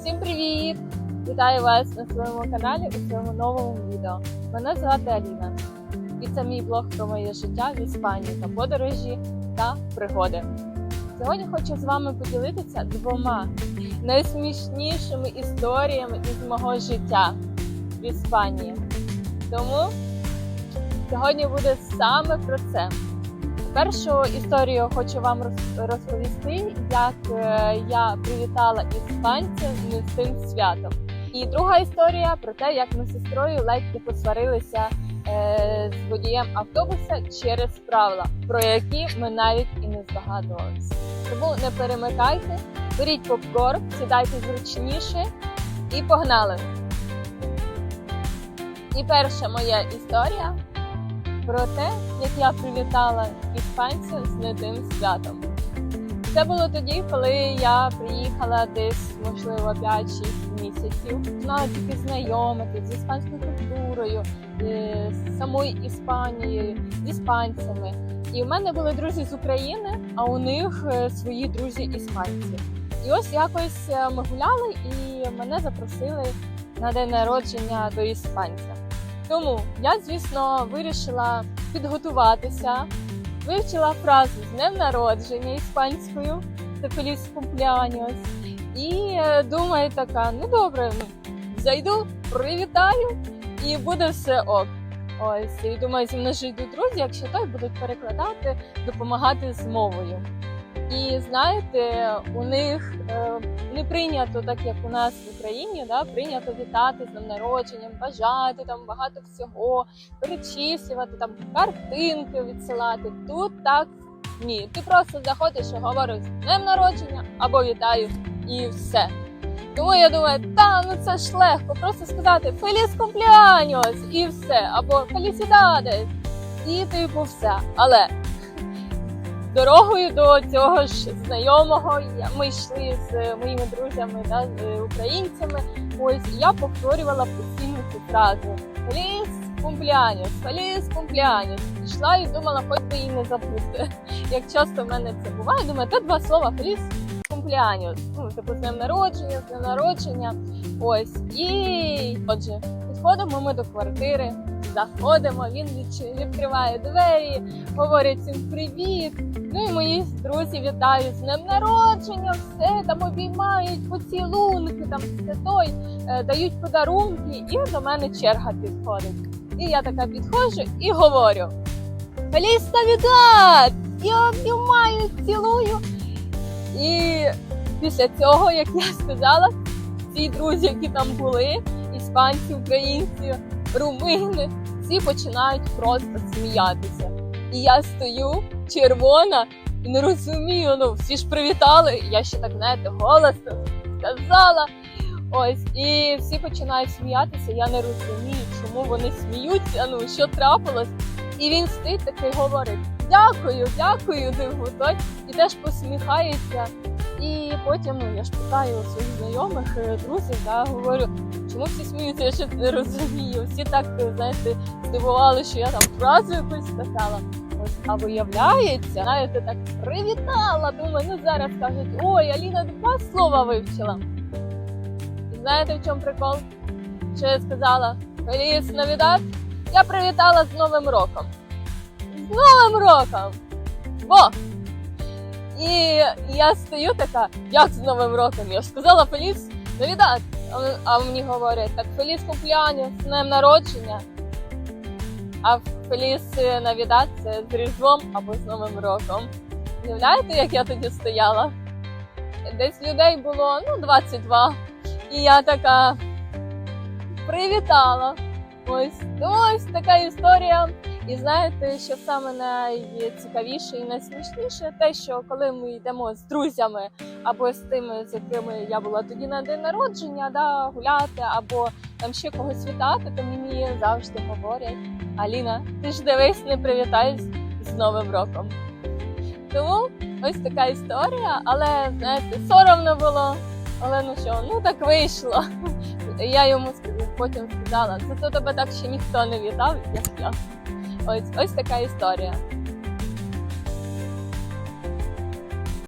Усім привіт! Вітаю вас на своєму каналі у своєму новому відео. Мене звати Аліна, і це мій блог про моє життя в Іспанії та подорожі та пригоди. Сьогодні хочу з вами поділитися двома найсмішнішими історіями із мого життя в Іспанії. Тому сьогодні буде саме про це. Першу історію хочу вам роз- розповісти, як е, я привітала іспанців з цим святом. І друга історія про те, як ми з сестрою ледь не посварилися е, з водієм автобуса через правила, про які ми навіть і не здогадувалися. Тому не перемикайте, беріть попкорн, сідайте зручніше і погнали. І перша моя історія про те, як я привітала іспанців з не святом. Це було тоді, коли я приїхала десь, можливо, 5-6 місяців. Знала тільки знайомитися з іспанською культурою, е, з самою Іспанією, з іспанцями. І в мене були друзі з України, а у них е, свої друзі іспанці. І ось якось е, ми гуляли, і мене запросили на день народження до іспанця. Тому я, звісно, вирішила підготуватися, вивчила фразу з днем народження іспанською, це Feliz cumpleaños. І е, думаю, така, ну добре, ну, зайду, привітаю, і буде все ок. Ось, і думаю, зі мною ж йдуть друзі, якщо той будуть перекладати, допомагати з мовою. І знаєте, у них е, не прийнято, так як у нас в Україні, да, прийнято вітати з днем народженням, бажати там багато всього, перечислювати там картинки відсилати. Тут так ні. Ти просто заходиш і говориш з днем народження або вітаю, і все. Тому я думаю, та ну це ж легко, просто сказати Feliz cumpleaños і все, або Felicidades, і типу все. Але дорогою до цього ж знайомого ми йшли з моїми друзями да, з українцями. Ось я повторювала постійно цю фразу Feliz cumpleaños, Feliz cumpleaños. Йшла і думала, хоч би її не забути. Як часто в мене це буває, думаю, та два слова Feliz cumpleaños. Ну, типу з днем народження, з днем народження. Ось. І отже, підходимо ми до квартири, заходимо, він відкриває двері, говорить всім привіт. Ну і мої друзі вітають з днем народження, все там обіймають поцілунки, там все той, е, дають подарунки, і до мене черга підходить. І я така підходжу і говорю: Feliz Navidad! І обіймаю, цілую. І після цього, як я сказала, всі друзі, які там були, іспанці, українці, румини, всі починають просто сміятися. І я стою червона і не розумію. Ну всі ж привітали. Я ще так знаєте, голосно сказала. Ось, і всі починають сміятися. Я не розумію, чому вони сміються. Ну що трапилось. І він стоїть такий говорить: Дякую, дякую, диву той, і теж посміхається. І потім ну я ж питаю своїх знайомих е, друзів, да, говорю, чому всі сміються, я ще не розумію. Всі так знаєте, здивували, що я там фразу якусь сказала. А виявляється, знаєте, так привітала. Думаю, ну зараз кажуть, ой, Аліна два слова вивчила. І знаєте, в чому прикол? Що я сказала? Феліс Навідат, я привітала з Новим роком. З Новим роком! Бо! І я стою така, як з Новим роком? Я ж сказала Феліс Навідат. А вони- мені говорять, так Феліс Кумпляню, з днем народження. А Феліс Навідат це з Різдвом або з Новим роком. Уявляєте, як я тоді стояла? Десь людей було ну, 22. І я така привітала. Ось, ось така історія. І знаєте, що саме найцікавіше і найсмішніше, те, що коли ми йдемо з друзями або з тими, з якими я була тоді на день народження, да, гуляти, або там ще когось вітати, то мені завжди говорять: Аліна, ти ж дивись, не привітаюсь з Новим роком. Тому ось така історія, але знаєте, соромно було. Але ну що, ну так вийшло. Я йому потім сказала, зато тебе так ще ніхто не вітав, як я. Ось ось така історія.